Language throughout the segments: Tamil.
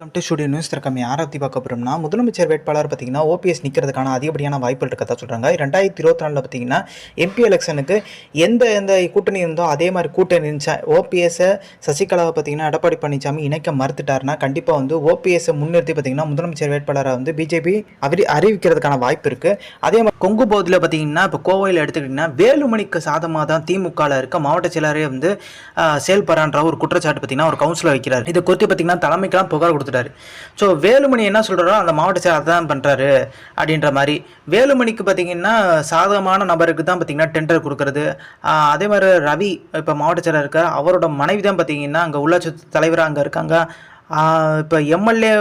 வெல்கம் டு ஸ்டுடியோ நியூஸ் திறக்கம். யாரை பற்றி பார்க்க போகிறோம்னா முதலமைச்சர் வேட்பாளர் பார்த்தீங்கன்னா ஓபிஎஸ் நிற்கிறதுக்கான அதிகப்படியான வாய்ப்புகள் இருக்கதா சொல்கிறாங்க ரெண்டாயிரத்தி இருபத்தி நாலில் பார்த்தீங்கன்னா எம்பி எலெக்ஷனுக்கு எந்த எந்த கூட்டணி இருந்தோ அதே மாதிரி கூட்டணி இருந்துச்சா ஓபிஎஸ்ஸை சசிகலாவை பார்த்தீங்கன்னா எடப்பாடி பழனிசாமி இணைக்க மறுத்துட்டாருன்னா கண்டிப்பாக வந்து ஓபிஎஸ்ஸை முன்னிறுத்தி பார்த்தீங்கன்னா முதலமைச்சர் வேட்பாளரை வந்து பிஜேபி அறி அறிவிக்கிறதுக்கான வாய்ப்பு இருக்குது அதே மாதிரி கொங்கு பகுதியில் பார்த்தீங்கன்னா இப்போ கோவையில் எடுத்துக்கிட்டிங்கன்னா வேலுமணிக்கு சாதமாக தான் திமுகவில் இருக்க மாவட்ட செயலரே வந்து செயல்படுறான்ற ஒரு குற்றச்சாட்டு பார்த்தீங்கன்னா ஒரு கவுன்சிலர் வைக்கிறார். இதை குறித்து பார்த்தீங்கன்னா தலைமைக்கெல்லாம் புகார் கொடுத்துட்டாரு. ஸோ வேலுமணி என்ன சொல்கிறாரோ அந்த மாவட்ட செயலர் தான் பண்ணுறாரு அப்படின்ற மாதிரி. வேலுமணிக்கு பார்த்தீங்கன்னா சாதகமான நபருக்கு தான் பார்த்தீங்கன்னா டெண்டர் கொடுக்கறது. அதே மாதிரி ரவி இப்போ மாவட்ட செயலர் இருக்கார். அவரோட மனைவி தான் பார்த்தீங்கன்னா அங்கே உள்ளாட்சி தலைவராக அங்கே இருக்காங்க. இப்போ எம்எல்ஏ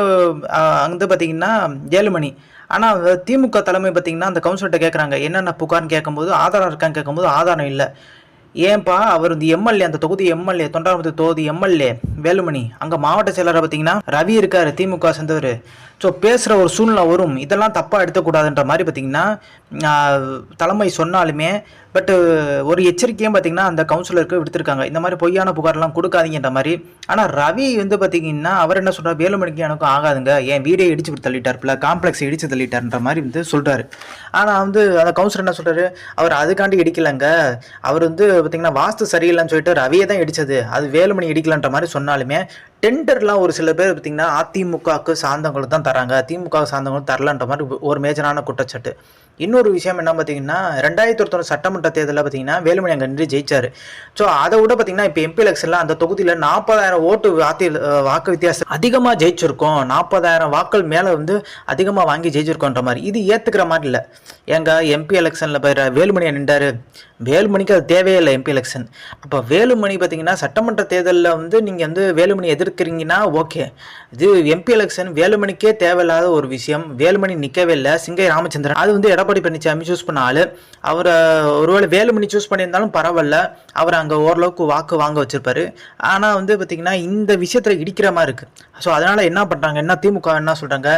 வந்து பார்த்தீங்கன்னா ஏழுமணி ஆனால் திமுக தலைமை பார்த்தீங்கன்னா அந்த கவுன்சிலர்கிட்ட கேட்குறாங்க என்னென்ன புகார்னு கேட்கும்போது ஆதாரம் இருக்கான்னு கேட்கும்போது ஆதாரம் இல்லை. ஏன்பா அவர் இந்த எம்எல்ஏ அந்த தொகுதி எம்எல்ஏ தொண்டாரம்பத்து தொகுதி எம்எல்ஏ வேலுமணி. அங்கே மாவட்ட செயலரை பார்த்தீங்கன்னா ரவி இருக்காரு திமுக சேர்ந்தவர். ஸோ பேசுகிற ஒரு சூழ்நிலை வரும். இதெல்லாம் தப்பாக எடுத்துக்கூடாதுன்ற மாதிரி பார்த்தீங்கன்னா தலைமை சொன்னாலுமே பட்டு ஒரு எச்சரிக்கையும் பார்த்தீங்கன்னா அந்த கவுன்சிலருக்கு விடுத்திருக்காங்க. இந்த மாதிரி பொய்யான புகார்லாம் கொடுக்காதீங்கன்ற மாதிரி. ஆனால் ரவி வந்து பார்த்தீங்கன்னா அவர் என்ன சொல்கிறார் வேலுமணிக்கு எனக்கும் ஆகாதுங்க. என் வீடே இடிச்சு விட்டு தள்ளிட்டார்ல காம்ப்ளெக்ஸ் இடிச்சு தள்ளிட்டார்ன்ற மாதிரி வந்து சொல்கிறாரு ஆனால் வந்து அந்த கவுன்சிலர் என்ன சொல்கிறாரு அவர் அதுக்காண்டி இடிக்கலைங்க. அவர் வந்து பார்த்தீங்கன்னா வாஸ்து சரியில்லைன்னு சொல்லிட்டு ரவியை தான் இடிச்சது. அது வேலுமணி இடிக்கலன்ற மாதிரி சொன்னாலுமே டெண்டர்லாம் ஒரு சில பேர் பார்த்தீங்கன்னா அதிமுகவுக்கு சார்ந்தவங்களுக்கு தான் தராங்க. திமுக சார்ந்தவங்களுக்கு தரலன்ற மாதிரி ஒரு மேஜரான குற்றச்சாட்டு. இன்னொரு விஷயம் என்ன பார்த்தீங்கன்னா ரெண்டாயிரத்தி ஒருத்தொரு சட்டமன்ற தேர்தலில் பார்த்தீங்கன்னா வேலுமணி அங்கே நின்று ஜெயிச்சார். ஸோ அதை விட பார்த்தீங்கன்னா இப்போ எம்பி எலெக்ஷனில் அந்த தொகுதியில் நாற்பதாயிரம் ஓட்டு வாத்தி வாக்கு வித்தியாசம் அதிகமாக ஜெயிச்சிருக்கோம். நாற்பதாயிரம் வாக்கள் மேலே வந்து அதிகமாக வாங்கி ஜெயிச்சிருக்கோன்ற மாதிரி. இது ஏற்றுக்கிற மாதிரி இல்லை. ஏங்க எம்பி எலெக்ஷனில் போயிடுற வேலுமணி நின்றாரு. வேலுமணிக்கு அது தேவையே இல்லை எம்பி எலெக்ஷன் அப்போ வேலுமணி பார்த்தீங்கன்னா சட்டமன்ற தேர்தலில் வந்து நீங்கள் வந்து வேலுமணி எதிர்க்கிறீங்கன்னா ஓகே. இது எம்பி எலெக்ஷன் வேலுமணிக்கே தேவையில்லாத ஒரு விஷயம். வேலுமணி நிற்கவே இல்லை. சிங்கை ராமச்சந்திரன். அது வந்து எடப்பாடி பழனிசாமி சூஸ் பண்ண ஆள். அவரை ஒருவேளை வேலுமணி சூஸ் பண்ணியிருந்தாலும் பரவாயில்ல. அவர் அங்கே ஓரளவுக்கு வாக்கு வாங்க வச்சுருப்பாரு. ஆனால் வந்து பார்த்தீங்கன்னா இந்த விஷயத்தில் இடிக்கிற மாதிரி இருக்குது ஸோ அதனால் என்ன பண்ணுறாங்க என்ன திமுக என்ன சொல்கிறாங்க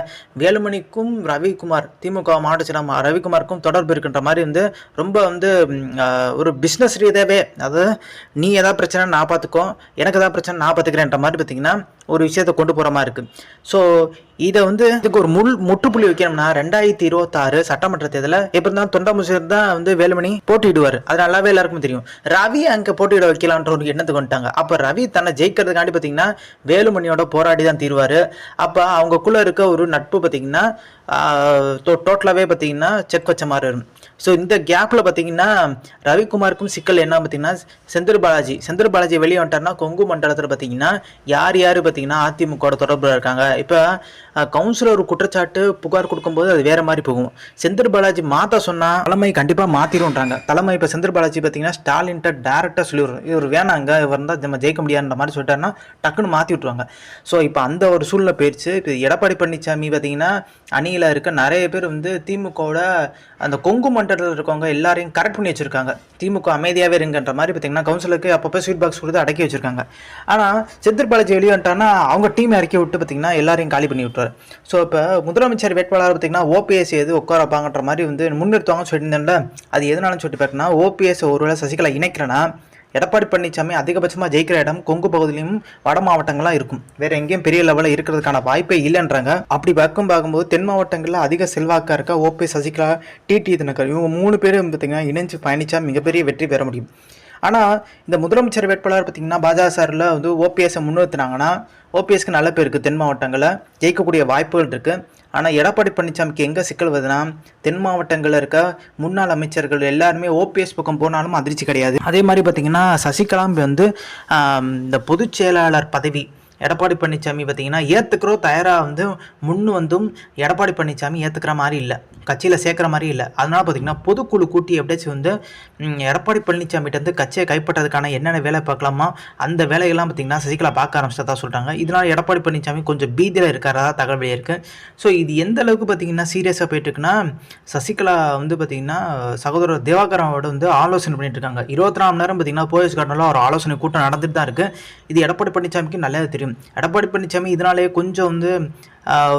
வேலுமணிக்கும் ரவிக்குமார் திமுக மாவட்ட செயலாளர் ரவிக்குமாருக்கும் தொடர்பு இருக்குன்ற மாதிரி வந்து ரொம்ப வந்து ஒரு பிஸ்னஸ் ரீதியாகவே அதாவது நீ எதாவது பிரச்சனை நான் பார்த்துக்கோ எனக்கு எதாவது பிரச்சனை நான் பார்த்துக்கிறேன்ற மாதிரி பார்த்தீங்கன்னா ஒரு விஷயத்த கொண்டு போகிற மாதிரி இருக்குது ஸோ இதை வந்து இதுக்கு ஒரு முள் முற்றுப்புள்ளி வைக்கணும்னா ரெண்டாயிரத்தி இருபத்தாறு சட்டமன்ற தேர்தலில் எப்படி இருந்தாலும் தொண்டாமுசர் தான் வந்து வேலுமணி போட்டியிடுவார். அது நல்லாவே எல்லாருக்கும் தெரியும். ரவி அங்கே போட்டியிட வைக்கலான்ற ஒரு எண்ணத்துக்கு வந்துட்டாங்க. அப்போ ரவி தன்னை ஜெயிக்கிறதுக்காண்டி பார்த்தீங்கன்னா வேலுமணியோட போராடி தான் தீர்வார். அப்போ அவங்கக்குள்ளே இருக்க ஒரு நட்பு பார்த்தீங்கன்னா டோட்டலாகவே பார்த்தீங்கன்னா செக் வச்ச மாதிரி இருக்கும் ஸோ இந்த கேப்பில் பார்த்தீங்கன்னா ரவிக்குமாருக்கும் சிக்கல் என்ன பார்த்தீங்கன்னா செந்தில் பாலாஜி. செந்தில் பாலாஜி வெளியே வந்துட்டார்னா கொங்கு மண்டலத்தில் பார்த்தீங்கன்னா யார் யார் பார்த்தீங்கன்னா அதிமுகவோட தொடர்பில் இருக்காங்க. இப்போ கவுன்சிலர் ஒரு குற்றச்சாட்டு புகார் கொடுக்கும்போது அது வேறு மாதிரி போகும். செந்தில் பாலாஜி மாற்ற சொன்னால் தலைமை கண்டிப்பாக மாற்றிடும்ன்றாங்க தலைமை இப்போ செந்தில் பாலாஜி பார்த்தீங்கன்னா ஸ்டாலின்ட்ட டேரெக்டாக சொல்லிடுறோம் இவர் வேணாங்க இவர் இருந்தால் நம்ம ஜெயிக்க முடியாதுன்ற மாதிரி சொல்லிட்டாருன்னா டக்குன்னு மாற்றி விட்ருவாங்க ஸோ இப்போ அந்த ஒரு சூழ்நிலை போயிடுச்சு இப்போ எடப்பாடி பழனிசாமி பார்த்தீங்கன்னா அணியில் இருக்க நிறைய பேர் வந்து திமுகவோட அந்த கொங்கு மண்டலத்தில் இருக்கவங்க எல்லாரையும் கரெக்ட் பண்ணி வச்சிருக்காங்க. திமுக அமைதியாகவே இருங்கன்ற மாதிரி பார்த்தீங்கன்னா கவுன்சிலருக்கு அப்பப்போ ஸ்வீட் பாக்ஸ் கொடுத்து அடக்கி வச்சிருக்காங்க. ஆனால் செந்தில் பாலாஜி வெளியே வந்துட்டான்னா அவங்க டீம் இறக்கி விட்டு பார்த்தீங்கன்னா எல்லாரையும் காலி பண்ணி விட்டுருவார். ஸோ இப்போ முதலமைச்சர் வேட்பாளர் பார்த்தீங்கன்னா ஓபிஎஸ் எது உட்கார வைப்பாங்கன்ற மாதிரி வந்து முன்னிறுத்துவாங்கன்னு சொல்லியிருந்தேன்ல அது எதனாலும் சொல்லிட்டு பார்த்தீங்கன்னா ஓபிஎஸ் ஒருவேளை சசிகலா இணைக்கிறேன்னா எடப்பாடி பழனிசாமி அதிகபட்சமாக ஜெயிக்கிற இடம் கொங்கு பகுதியிலும் வட மாவட்டங்களாக இருக்கும். வேற எங்கேயும் பெரிய லெவலில் இருக்கிறதுக்கான வாய்ப்பே இல்லைன்றாங்க. அப்படி பார்க்கும் பார்க்கும்போது தென் மாவட்டங்களில் அதிக செல்வாக்காக இருக்க ஓபி சசிகலா டிடி தினகர் இவங்க மூணு பேரும் பார்த்தீங்கன்னா இணைஞ்சு பயணித்தா மிகப்பெரிய வெற்றி பெற முடியும். ஆனால் இந்த முதலமைச்சர் வேட்பாளர் பார்த்தீங்கன்னா பாஜக சாரில் வந்து ஓபிஎஸ்ஸை முன்னிறுத்தினாங்கன்னா ஓபிஎஸ்க்கு நல்ல பேர் இருக்குது தென் மாவட்டங்களில் ஜெயிக்கக்கூடிய வாய்ப்புகள் இருக்குது ஆனால் எடப்பாடி பழனிசாமிக்கு எங்கே சிக்கல் வருதுன்னா தென் மாவட்டங்களில் இருக்க முன்னாள் அமைச்சர்கள் எல்லாருமே ஓபிஎஸ் பக்கம் போனாலும் அதிர்ச்சி கிடையாது. அதே மாதிரி பார்த்தீங்கன்னா சசிகலாம் வந்து இந்த பொதுச் செயலாளர் பதவி எடப்பாடி பழனிசாமி பார்த்தீங்கன்னா ஏற்றுக்கிறோம் தயாராக வந்து முன் வந்தும் எடப்பாடி பழனிசாமி ஏற்றுக்கிற மாதிரி இல்லை. கட்சியில் சேர்க்குற மாதிரி இல்லை. அதனால் பார்த்தீங்கன்னா பொதுக்குழு கூட்டி எப்படியாச்சும் வந்து எடப்பாடி பழனிசாமிகிட்ட வந்து கட்சியை கைப்பற்றதுக்கான என்னென்ன வேலை பார்க்கலாமா அந்த வேலையெல்லாம் பார்த்தீங்கன்னா சசிகலா பார்க்க ஆரம்பிச்சதா சொல்கிறாங்க இதனால் எடப்பாடி பழனிசாமி கொஞ்சம் பீதியில் இருக்கிறதா தகவல் இருக்குது ஸோ இது எந்த அளவுக்கு பார்த்தீங்கன்னா சீரியஸாக போயிட்டுருக்குன்னா சசிகலா வந்து பார்த்தீங்கன்னா சகோதரர் திவாகரோட வந்து ஆலோசனை பண்ணிட்டு இருக்காங்க. இருபத்தி நாலு நேரம் பார்த்தீங்கன்னா போலீஸ் கார்டனில் ஒரு ஆலோசனை கூட்டம் நடந்துட்டு தான் இருக்குது இது எடப்பாடி பழனிசாமிக்கு நல்லது தெரியும்? எடப்பாடி பழனிசாமி இதனாலே கொஞ்சம் வந்து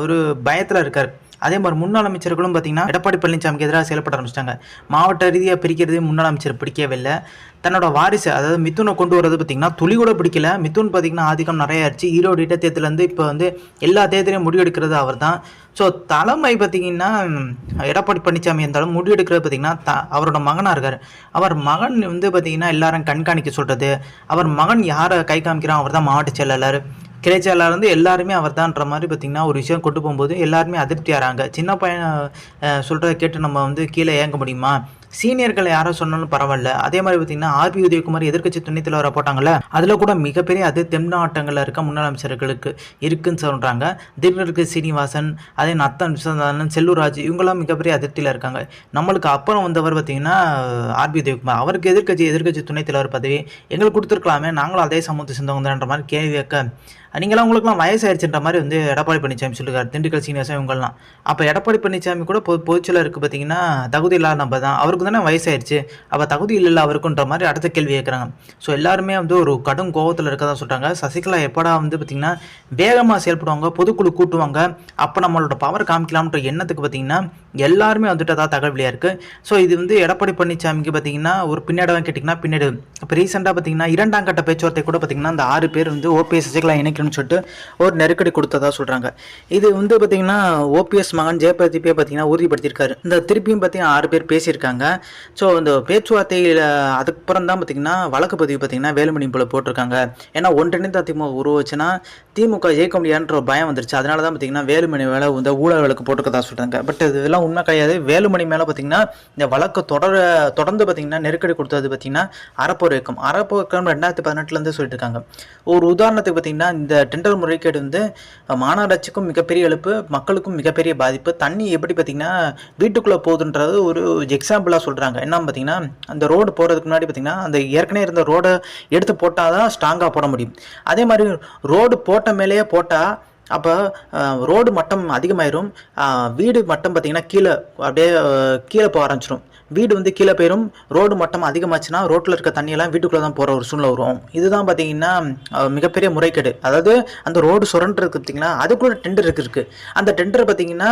ஒரு பயத்தில் இருக்கார். அதே மாதிரி முன்னாள் அமைச்சர்களும் பார்த்தீங்கன்னா எடப்பாடி பழனிசாமிக்கு எதிராக செயல்பட ஆரம்பிச்சிட்டாங்க. மாவட்ட ரீதியாக பிரிக்கிறது முன்னாள் அமைச்சர் பிடிக்கவே இல்லை தன்னோட வாரிசு அதாவது மித்துனை கொண்டு வரது பார்த்தீங்கன்னா துளி கூட பிடிக்கல. மித்துன் பார்த்தீங்கன்னா ஆதிக்கம் நிறைய ஆயிடுச்சு. ஈரோடு இட்ட தேர்தலேருந்து இப்போ வந்து எல்லா தேர்தலையும் முடிவெடுக்கிறது அவர் தான் ஸோ தலைமை பார்த்தீங்கன்னா எடப்பாடி பழனிசாமி இருந்தாலும் முடிவெடுக்கிறது பார்த்தீங்கன்னா த அவரோட மகனாக இருக்கார். அவர் மகன் வந்து பார்த்தீங்கன்னா எல்லாரும் கண்காணிக்க சொல்கிறது அவர் மகன் யாரை கை காமிக்கிறான் அவர் தான் மாவட்ட செயலாளர். கிளை வந்து எல்லாருமே அவர் தான்ற மாதிரி பார்த்தீங்கன்னா ஒரு விஷயம் கொண்டு போகும்போது எல்லாருமே அதிருப்தி ஆகிறாங்க சின்ன பையன் சொல்கிறத கேட்டு நம்ம வந்து கீழே இயங்க முடியுமா? சீனியர்கள் யாரோ சொன்னாலும் பரவாயில்ல. அதே மாதிரி பார்த்தீங்கன்னா ஆர்பி உதயகுமார் எதிர்க்கட்சி துணைத் வர போட்டாங்கல்ல அதில் கூட மிகப்பெரிய அது தென்னாட்டங்களில் இருக்க முன்னாள் அமைச்சர்களுக்கு இருக்குன்னு சொல்கிறாங்க திடீர்னு சீனிவாசன் அதே நத்தன் விஸ்வநாதன் செல்லூர்ராஜ் இவங்கெல்லாம் மிகப்பெரிய அதிருப்தியில் இருக்காங்க. நம்மளுக்கு அப்புறம் வந்தவர் பார்த்தீங்கன்னா ஆர்பி உதயகுமார். அவருக்கு எதிர்க்கட்சி எதிர்க்கட்சி துணைத் தலைவர் பதவி எங்களுக்கு கொடுத்துருக்கலாமே. நாங்களும் அதே சமூகத்தை சேர்ந்தவங்கன்ற மாதிரி கேள்வி கேட்க நீங்களாம் உங்களுக்குலாம் வயசாயிருச்சுன்ற மாதிரி வந்து எடப்பாடி பழனிசாமி சொல்லியிருக்காரு திண்டுக்கல் சீனிவாசன் இவங்கெல்லாம். அப்போ எடப்பாடி பழனிசாமி கூட பொது பொதுச்செயலருக்கு பார்த்தீங்கன்னா தகுதி இல்லாத நம்ம தான். அவருக்கு தானே வயசாயிருச்சு. அப்போ தகுதி இல்லை அவருக்குன்ற மாதிரி அடுத்த கேள்வி கேட்குறாங்க ஸோ எல்லாருமே வந்து ஒரு கடும் கோபத்தில் இருக்கதா சொல்கிறாங்க சசிகலா எப்படா வந்து பார்த்திங்கன்னா வேகமாக செயல்படுவாங்க பொதுக்குழு கூட்டுவாங்க. அப்போ நம்மளோட பவர் காமிக்கலாம்ன்ற எண்ணத்துக்கு பார்த்தீங்கன்னா எல்லாருமே வந்துட்டு அதான் தகவலியாக இருக்குது ஸோ இது வந்து எடப்பாடி பழனிசாமிக்கு பார்த்தீங்கன்னா ஒரு பின்னாடி கேட்டிங்கன்னா பின்னாடி. இப்போ ரீசெண்டாக பார்த்தீங்கன்னா இரண்டாம் கட்ட பேச்சுவார்த்தை கூட பார்த்தீங்கன்னா அந்த ஆறு பேர் வந்து ஓபிஎஸ் சசிகலா இணைக்கணும்னு சொல்லிட்டு ஒரு நெருக்கடி கொடுத்ததா சொல்கிறாங்க இது வந்து பார்த்தீங்கன்னா ஓபிஎஸ் மகன் ஜெயபிரதீப்பே பார்த்தீங்கன்னா உறுதிப்படுத்தியிருக்காரு. இந்த திருப்பியும் பார்த்தீங்கன்னா ஆறு பேர் பேசியிருக்காங்க. ஸோ இந்த பேச்சுவார்த்தையில் அதுக்கப்புறம் தான் பார்த்தீங்கன்னா வழக்கு பதிவு பார்த்தீங்கன்னா வேலுமணி போல போட்டிருக்காங்க. ஏன்னா ஒன்றிணைந்த திமுக உருவச்சுன்னா திமுக ஜெயிக்க முடியான்ற ஒரு பயம் வந்துருச்சு. அதனால தான் பார்த்தீங்கன்னா வேலுமணி மேலே இந்த ஊழல் வழக்கு போட்டிருக்கதா சொல்கிறாங்க பட் இதெல்லாம் உண்மை கிடையாது. வேலுமணி மேலே பார்த்தீங்கன்னா இந்த வழக்கு தொடர தொடர்ந்து பார்த்தீங்கன்னா நெருக்கடி கொடுத்தது பார்த்தீங்கன்னா அறப்போர் இயக்கம். அறப்போர் இயக்கம் ரெண்டாயிரத்தி பதினெட்டுலேருந்து சொல்லிட்டு இருக்காங்க. ஒரு உதாரணத்துக்கு பார்த்தீங்கன்னா இந்த டெண்டர் முறைகேடு வந்து மாநகராட்சிக்கும் மிகப்பெரிய இழப்பு மக்களுக்கும் மிகப்பெரிய பாதிப்பு. தண்ணி எப்படி பார்த்தீங்கன்னா வீட்டுக்குள்ளே போகுதுன்றது ஒரு எக்ஸாம்பிளாக சொல்கிறாங்க என்ன பார்த்தீங்கன்னா அந்த ரோடு போகிறதுக்கு முன்னாடி பார்த்தீங்கன்னா அந்த ஏற்கனவே இருந்த ரோடை எடுத்து போட்டால் தான் ஸ்ட்ராங்காக போட முடியும். அதே மாதிரி ரோடு போட்ட மேலேயே போட்டால் அப்போ ரோடு மட்டம் அதிகமாயிரும். வீடு மட்டம் பார்த்திங்கன்னா கீழே அப்படியே கீழே போக ஆரம்பிச்சிடும் வீடு வந்து கீழே போயிடும் ரோடு மட்டம் அதிகமாச்சுன்னா ரோட்டில் இருக்க தண்ணியெல்லாம் வீட்டுக்குள்ளே தான் போகிற ஒரு சூழ்நிலை வரும். இதுதான் பார்த்தீங்கன்னா மிகப்பெரிய முறைகேடு. அதாவது அந்த ரோடு சுரண்டுறதுக்கு பார்த்தீங்கன்னா அதுக்குள்ள டெண்டர் இருக்குது அந்த டெண்டர் பார்த்தீங்கன்னா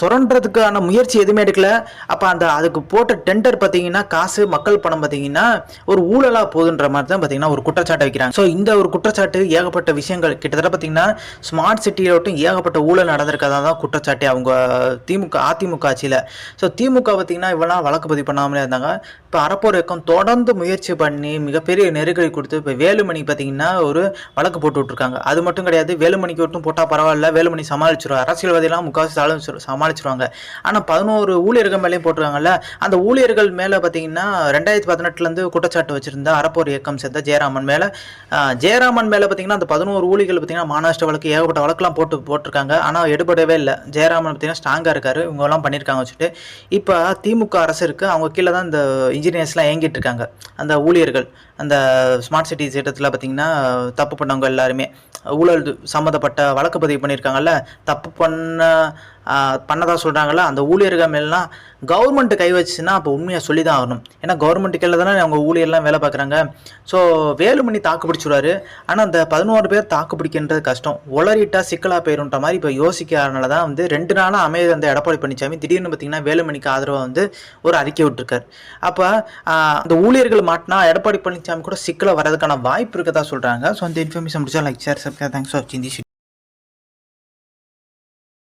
சுரண்டுறதுக்கான முயற்சி எதுவுமே எடுக்கல. அப்போ அந்த அதுக்கு போட்ட டெண்டர் பார்த்தீங்கன்னா காசு மக்கள் பணம் பார்த்தீங்கன்னா ஒரு ஊழலாக போகுதுன்ற மாதிரி தான் பார்த்தீங்கன்னா ஒரு குற்றச்சாட்டை வைக்கிறாங்க. ஸோ இந்த ஒரு குற்றச்சாட்டு ஏகப்பட்ட விஷயங்கள் கிட்டத்தட்ட பார்த்தீங்கன்னா ஸ்மார்ட் சிட்டியில் மட்டும் ஏகப்பட்ட ஊழல் நடந்திருக்கதா தான் குற்றச்சாட்டு அவங்க திமுக அதிமுக ஆட்சியில். ஸோ திமுக பார்த்தீங்கன்னா இவெல்லாம் வழக்கு பதிவு பண்ணாமலே இருந்தாங்க. இப்போ அறப்போர் இயக்கம் தொடர்ந்து முயற்சி பண்ணி மிகப்பெரிய நெருக்கடி கொடுத்து இப்போ வேலுமணி பார்த்தீங்கன்னா ஒரு வழக்கு போட்டு விட்ருக்காங்க அது மட்டும் கிடையாது வேலுமணிக்கு மட்டும் போட்டால் பரவாயில்ல வேலுமணி சமாளிச்சிருவாங்க அரசியல்வாதிலாம் முக்கால்வாசி சமாளிச்சிரு சமாளிச்சிருவாங்க. ஆனால் பதினோரு ஊழியர்கள் மேலேயும் போட்டிருக்காங்கல்ல அந்த ஊழியர்கள் மேலே பார்த்தீங்கன்னா ரெண்டாயிரத்தி பதினெட்டுலேருந்து குற்றச்சாட்டு வச்சிருந்த அறப்போர் இயக்கம் சேர்ந்த ஜெயராமன் மேலே ஜெயராமன் மேலே பார்த்தீங்கன்னா அந்த பதினோரு ஊழிகள் பார்த்தீங்கன்னா மாநாஷ்ட வழக்கு ஏகப்பட்ட வழக்கெல்லாம் போட்டு போட்டிருக்காங்க. ஆனால் எடுபடவே இல்லை. ஜெயராமன் பார்த்தீங்கன்னா ஸ்ட்ராங்காக இருக்காரு. இவங்கெல்லாம் பண்ணியிருக்காங்க வச்சுட்டு இப்போ திமுக அரசு இருக்குது அவங்க கீழே தான் இந்த இன்ஜினியர்ஸ்லாம் இயங்கிட்டு இருக்காங்க. அந்த ஊழியர்கள். அந்த ஸ்மார்ட் சிட்டி திட்டத்தில் பார்த்தீங்கன்னா தப்பு பண்ணவங்க எல்லாருமே ஊழல் சம்மந்தப்பட்ட வழக்கு பதிவு பண்ணியிருக்காங்கல்ல தப்பு பண்ண பண்ணதாக சொல்கிறாங்கள அந்த ஊழியர்கள் மேலாம் கவர்மெண்ட் கை வச்சுன்னா அப்போ உண்மையாக சொல்லி தான் ஆகணும். ஏன்னா கவர்மெண்ட் கீழே தானே அவங்க ஊழியர்லாம் வேலை பார்க்குறாங்க. ஸோ வேலுமணி தாக்கு பிடிச்சிடுவாரு. ஆனால் அந்த பதினோரு பேர் தாக்கு பிடிக்கின்றது கஷ்டம். உளறிட்டா சிக்கலாக போயிருன்ற மாதிரி இப்போ யோசிக்கிறனால தான் வந்து ரெண்டு நாளாக அமைய அந்த எடப்பாடி பழனிசாமி திடீர்னு பார்த்தீங்கன்னா வேலுமணிக்கு ஆதரவாக வந்து ஒரு அறிக்கை விட்டுருக்காரு. அப்போ அந்த ஊழியர்கள் மாட்டினா எடப்பாடி பழனிசாமி கூட சிக்கல வரதுக்கான வாய்ப்பு இருக்கதா சொல்கிறாங்க ஸோ அந்த இன்ஃபர்மேஷன் முடிச்சா like share subscribe thanks for வாட்சிங்